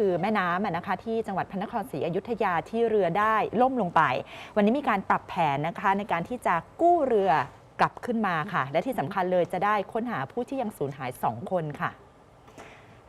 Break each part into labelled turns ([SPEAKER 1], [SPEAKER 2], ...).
[SPEAKER 1] คือแม่น้ำนะคะที่จังหวัดพระนครศรีอยุธยาที่เรือได้ล่มลงไป วันนี้มีการปรับแผนนะคะในการที่จะกู้เรือกลับขึ้นมาค่ะ และที่สำคัญเลยจะได้ค้นหาผู้ที่ยังสูญหาย 2 คนค่ะ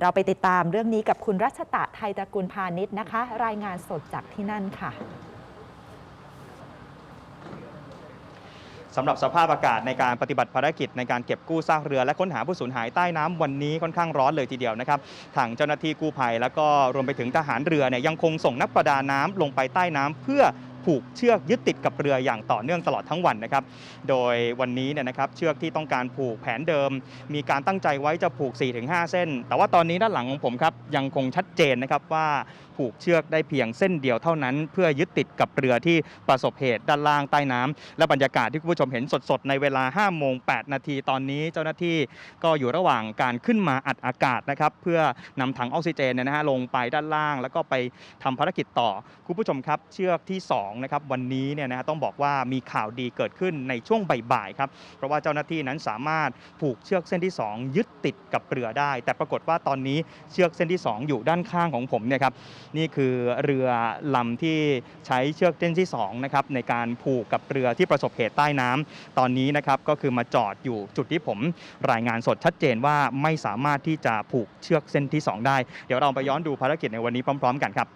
[SPEAKER 1] เราไปติดตามเรื่องนี้กับคุณรัชตะไทยตระกูลพาณิชย์นะคะ รายงานสดจากที่นั่นค่ะ
[SPEAKER 2] สำหรับสภาพอากาศในการปฏิบัติภารกิจในการเก็บกู้ซากเรือและค้นหาผู้สูญหายใต้น้ำวันนี้ค่อนข้างร้อนเลยทีเดียวนะครับทางเจ้าหน้าที่กู้ภัย แล้วก็รวมไปถึงทหารเรือเนี่ยยังคงส่งนักประดาน้ำลงไปใต้น้ำเพื่อ ผูกเชือกยึดติดกับเรืออย่างต่อเนื่องตลอดทั้งวันนะครับ โดยวันนี้เนี่ยนะครับเชือกที่ต้องการผูกแผนเดิม มีการตั้งใจไว้จะผูก 4-5 เส้น แต่ว่าตอนนี้ด้านหลังของผมครับยังคงชัดเจนนะครับว่าผูกเชือกได้เพียงเส้นเดียวเท่านั้น เพื่อยึดติดกับเรือที่ประสบเหตุด้านล่างใต้น้ำและบรรยากาศที่คุณผู้ชมเห็นสดๆ ในเวลา5โมง8นาทีตอนนี้เจ้าหน้าที่ก็อยู่ระหว่างการขึ้นมาอัดอากาศนะครับเพื่อนำถังออกซิเจนเนยนะฮะลงไปด้านล่าง แล้วก็ไปทำภารกิจต่อคุณผู้ชมครับ เชือกที่ 2นะครับวันนี้เนี่ยนะฮะต้องบอกว่ามีข่าวดีเกิดขึ้นในช่วงบ่ายๆครับเพราะว่าเจ้าหน้าที่นั้นสามารถผูกเชือกเส้นที่ 2 ยึดติดกับเรือได้ แต่ปรากฏว่าตอนนี้เชือกเส้นที่ 2 อยู่ด้านข้างของผมเนี่ยครับนี่คือเรือลำที่ใช้เชือกเส้นที่2นะครับในการผูกกับเรือที่ประสบเหตุใต้น้ำตอนนี้นะครับก็คือมาจอดอยู่จุดที่ผมรายงานสดชัดเจนว่าไม่สามารถที่จะผูกเชือกเส้นที่ 2 ได้ เดี๋ยวเราไปย้อนดูภารกิจในวันนี้พร้อม ๆ กันครับ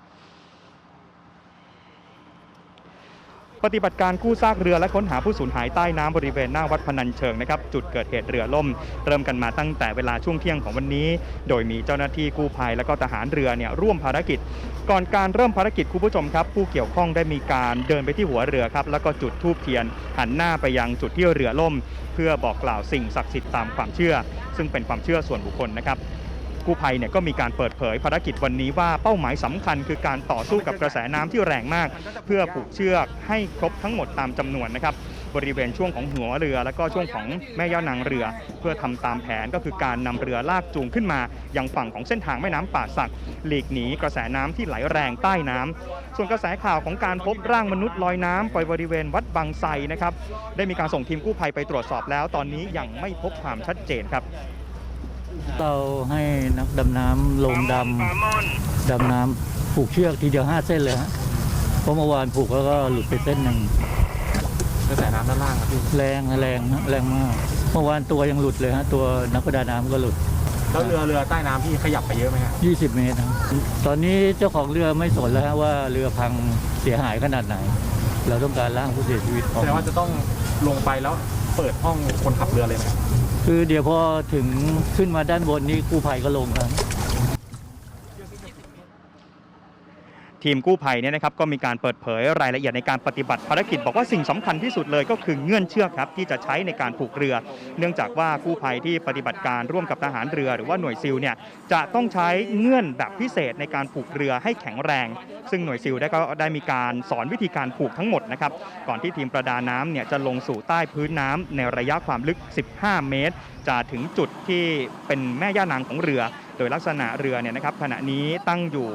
[SPEAKER 2] ปฏิบัติการกู้ซากเรือและค้นหาผู้สูญหายใต้น้ำบริเวณหน้าวัดพนัญเชิงนะครับจุดเกิดเหตุเรือล่ม เริ่มกันมาตั้งแต่เวลาช่วงเที่ยงของวันนี้ โดยมีเจ้าหน้าที่กู้ภัยและก็ทหารเรือเนี่ยร่วมภารกิจ ก่อนการเริ่มภารกิจคุณผู้ชมครับ ผู้เกี่ยวข้องได้มีการเดินไปที่หัวเรือครับแล้วก็จุดธูปเทียน หันหน้าไปยังจุดที่เรือล่ม เพื่อบอกกล่าวสิ่งศักดิ์สิทธิ์ตามความเชื่อ ซึ่งเป็นความเชื่อส่วนบุคคลนะครับ กู้ภัยเนี่ยก็มีการเปิดเผยภารกิจวันนี้ว่าเป้าหมายสำคัญคือการต่อสู้กับกระแสน้ำที่แรงมาก เพื่อผูกเชือกให้ครบทั้งหมดตามจำนวนนะครับบริเวณช่วงของหัวเรือ แล้วก็ช่วงของแม่ย่านางเรือ เพื่อทำตามแผนก็คือการนำเรือลากจูงขึ้นมายังฝั่งของเส้นทางแม่น้ำป่าสักหลีกหนีกระแสน้ำที่ไหลแรงใต้น้ำส่วนกระแสข่าวของการพบร่างมนุษย์ลอยน้ำไปบริเวณวัดบางไทรนะครับได้มีการส่งทีมกู้ภัยไปตรวจสอบแล้ว ตอนนี้ยังไม่พบความชัดเจนครับ
[SPEAKER 3] เราให้นักดำน้ำลงดำดำน้ำผูกเชือกทีเดียวห้าเส้นเลยฮะเพราะเมื่อวานผูกแล้วก็หลุดไปเส้นหนึ่ง
[SPEAKER 4] กระแสน้ำด้านล่างครับพี่
[SPEAKER 3] แรงฮะแรงฮะแรงมาก เมื่อวานตัวยังหลุดเลยฮะตัวนักประดาน้ำก็หลุด
[SPEAKER 4] แล้วเรือเรือใต้น้ำพี่ขยับไปเยอะไหมฮะ
[SPEAKER 3] 20เมตรฮะตอนนี้เจ้าของเรือไม่สนแล้วฮะว่าเรือพังเสียหายขนาดไหน เราต้องการร่างผู้เสียชีวิตออก
[SPEAKER 4] แสดงว่าจะต้องลงไปแล้วเปิดห้องคนขับเรือเลยไหม คื
[SPEAKER 3] อเดี๋ยวพอถึงขึ้นมาด้านบนนี้กู้ภัยก็ลงครับ
[SPEAKER 2] ทีมกู้ภัยเนี่ยนะครับก็มีการเปิดเผยรายละเอียดในการปฏิบัติภารกิจ บอกว่าสิ่งสำคัญที่สุดเลยก็คือเงื่อนเชือกครับที่จะใช้ในการผูกเรือ เนื่องจากว่ากู้ภัยที่ปฏิบัติการร่วมกับทหารเรือ หรือว่าหน่วยซิลเนี่ยจะต้องใช้เงื่อนแบบพิเศษในการผูกเรือให้แข็งแรง ซึ่งหน่วยซิลได้ก็ได้มีการสอนวิธีการผูกทั้งหมดนะครับก่อนที่ทีมประดาน้ำเนี่ยจะลงสู่ใต้พื้นน้ำในระยะความลึก 15 เมตร จะถึงจุดที่เป็นแม่ย่านางของเรือ โดยลักษณะเรือเนี่ยนะครับขณะนี้ตั้งอยู่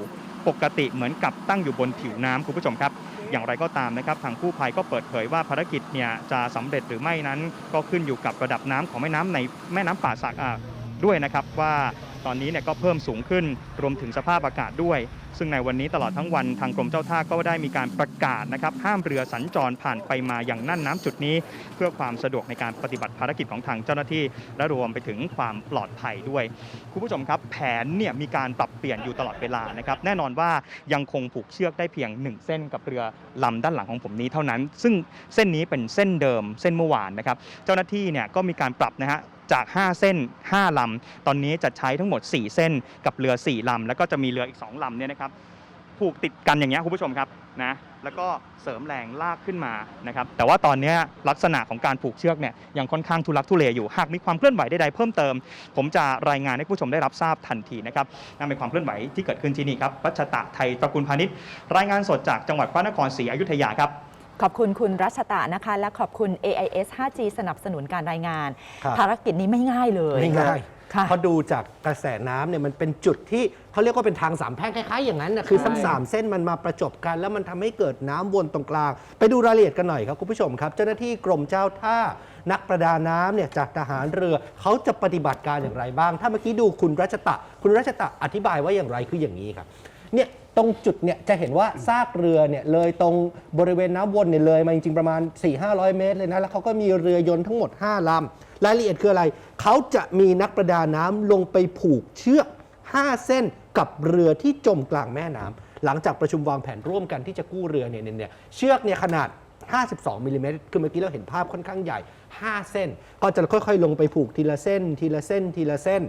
[SPEAKER 2] ปกติเหมือนกับตั้งอยู่บนผิวน้ำคุณผู้ชมครับ อย่างไรก็ตามนะครับ ทางกู้ภัยก็เปิดเผยว่าภารกิจเนี่ยจะสำเร็จหรือไม่นั้น ก็ขึ้นอยู่กับระดับน้ำของแม่น้ำในแม่น้ำป่าสักด้วยนะครับว่า ตอนนี้เนี่ยก็เพิ่มสูงขึ้นรวมถึงสภาพอากาศด้วย ซึ่งในวันนี้ตลอดทั้งวันทางกรมเจ้าท่าก็ได้มีการประกาศนะครับห้ามเรือสัญจรผ่านไปมาอย่างน่านน้ำจุดนี้ เพื่อความสะดวกในการปฏิบัติภารกิจของทางเจ้าหน้าที่และรวมไปถึงความปลอดภัยด้วยคุณผู้ชมครับแผนเนี่ยมีการปรับเปลี่ยนอยู่ตลอดเวลานะครับแน่นอนว่ายังคงผูกเชือกได้เพียง 1 เส้นกับเรือลำด้านหลังของผมนี้เท่านั้น ซึ่งเส้นนี้เป็นเส้นเดิมเส้นเมื่อวานนะครับเจ้าหน้าที่เนี่ยก็มีการปรับนะฮะจาก 5 เส้น 5 ลำ ตอนนี้จะใช้ทั้งหมด 4 เส้นกับเรือ 4 ลำ แล้วก็จะมีเรืออีก 2 ลำเนี่ยนะครับผูกติดกันอย่างเงี้ยคุณผู้ชมครับนะแล้วก็เสริมแรงลากขึ้นมานะครับแต่ว่าตอนนี้ลักษณะของการผูกเชือกเนี่ยยังค่อนข้างทุลักทุเลอยู่หากมีความเคลื่อนไหวใดๆเพิ่มเติม ผมจะรายงานให้ผู้ชมได้รับทราบทันทีนะครับนั่นเป็นความเคลื่อนไหวที่เกิดขึ้นที่นี่ครับรัชตะไทยตระกูลพาณิชย์รายงานสดจากจังหวัดพระนครศรีอยุธยาครับ
[SPEAKER 1] ขอบคุณคุณรัชตะนะคะ และขอบคุณ AIS 5G สนับสนุนการรายงาน
[SPEAKER 5] ครับ
[SPEAKER 1] ภารกิจนี้ไม่ง่ายเลย
[SPEAKER 5] ไม่ง่าย
[SPEAKER 1] ค่ะ
[SPEAKER 5] เพราะดูจากกระแสน้ำเนี่ยมันเป็นจุดที่เขาเรียกว่าเป็นทางสามแพร่งคล้ายๆอย่างนั้นนะคือทั้งสามเส้นมันมาประจบกัน แล้วมันทำให้เกิดน้ำวนตรงกลาง ไปดูรายละเอียดกันหน่อยครับคุณผู้ชมครับ เจ้าหน้าที่กรมเจ้าท่า นักประดาน้ำเนี่ยจากทหารเรือเขาจะปฏิบัติการอย่างไรบ้าง ถ้าเมื่อกี้ดูคุณรัชตะ คุณรัชตะอธิบายว่าอย่างไรคืออย่างนี้ครับ เนี่ย ตรงจุดเนี่ยจะเห็นว่าซากเรือเนี่ยเลยตรงบริเวณน้ำวนเนี่ยเลยมาจริงๆประมาณ 4-500 เมตรเลยนะ แล้วเขาก็มีเรือยนต์ทั้งหมด 5ลำรายละเอียดคืออะไร เขาจะมีนักประดาน้ำลงไปผูกเชือก 5 เส้นกับเรือที่จมกลางแม่น้ำหลังจากประชุมวางแผนร่วมกันที่จะกู้เรือเนี่ยเนี่ยเชือกเนี่ยขนาด 52มิลลิเมตรคือเมื่อกี้เราเห็นภาพค่อนข้างใหญ่ 5 เส้น ก็จะค่อยๆ ลงไปผูกทีละเส้น ทีละเส้น ทีละเส้น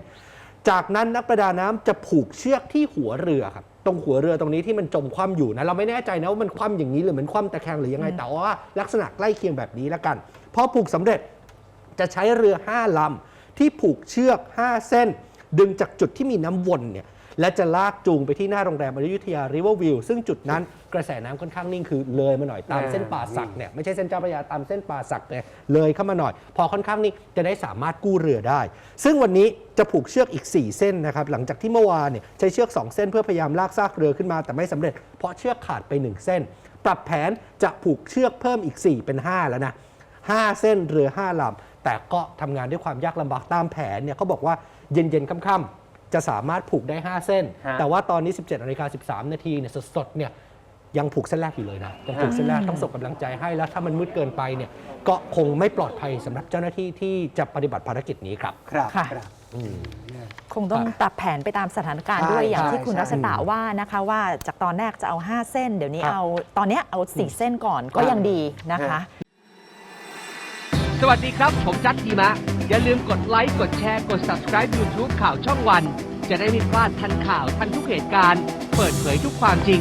[SPEAKER 5] จากนั้นนักประดาน้ำจะผูกเชือกที่หัวเรือครับ ตรงหัวเรือตรงนี้ที่มันจมคว่ำอยู่นะเราไม่แน่ใจนะว่ามันคว่ำอย่างนี้หรือมันคว่ำตะแคงหรือยังไงแต่ว่าลักษณะใกล้เคียงแบบนี้แล้วกันพอผูกสำเร็จจะใช้เรือ 5ลำที่ผูกเชือก 5 เส้น ดึงจากจุดที่มีน้ำวนเนี่ยและจะลากจูงไปที่หน้าโรงแรมอยุธยาริเวอร์วิวซึ่งจุดนั้น กระแสน้ำค่อนข้างนิ่งคือเลยมาหน่อยตามเส้นป่าสักเนี่ยไม่ใช่เส้นเจ้าพระยาตามเส้นป่าสักเนี่ยเลยเข้ามาหน่อย พอค่อนข้างนิ่งจะได้สามารถกู้เรือได้ ซึ่งวันนี้จะผูกเชือกอีก 4 เส้นนะครับหลังจากที่เมื่อวานเนี่ยใช้เชือก 2 เส้นเพื่อพยายามลากซากเรือขึ้นมาแต่ไม่สำเร็จ เพราะเชือกขาดไป 1 เส้น ปรับแผนจะผูกเชือกเพิ่มอีก 4 เป็น 5 แล้วนะ5 เส้นเรือ 5ลำแต่ก็ทำงานด้วยความยากลำบากตามแผนเนี่ยเขาบอกว่าเย็นๆค่ำๆจะสามารถผูกได้ 5 เส้น
[SPEAKER 6] ฮะ
[SPEAKER 5] แต่ว่าตอนนี้ 17นาฬิกา13 นาทีเนี่ยสดๆเนี่ย ยังผูกเส้นแรกอยู่เลยนะยังผูกเส้นแรกต้องส่งกำลังใจให้แล้วถ้ามันมืดเกินไปเนี่ยก็คงไม่ปลอดภัยสำหรับเจ้าหน้าที่ที่จะปฏิบัติภารกิจนี้ครับ
[SPEAKER 6] ครับ
[SPEAKER 1] ค่ะ
[SPEAKER 6] ครับ
[SPEAKER 1] คงต้องปรับแผนไปตามสถานการณ์
[SPEAKER 6] ใช่
[SPEAKER 1] ด้วยอย่างที่
[SPEAKER 6] ใช่
[SPEAKER 1] คุณ
[SPEAKER 6] ใช่
[SPEAKER 1] รัชตะว่านะคะว่าจากตอนแรกจะเอา 5 เส้น เดี๋ยวนี้
[SPEAKER 5] ครับ
[SPEAKER 1] เอาตอนเนี้ยเอา 4 เส้นก่อนก็ยังดีนะคะ
[SPEAKER 7] สวัสดีครับ ผมจัดทีมะ อย่าลืมกดไลค์ กดแชร์ กด subscribe YouTube ข่าวช่องวัน จะได้ไม่พลาดทันข่าวทันทุกเหตุการณ์ เปิดเผยทุกความจริง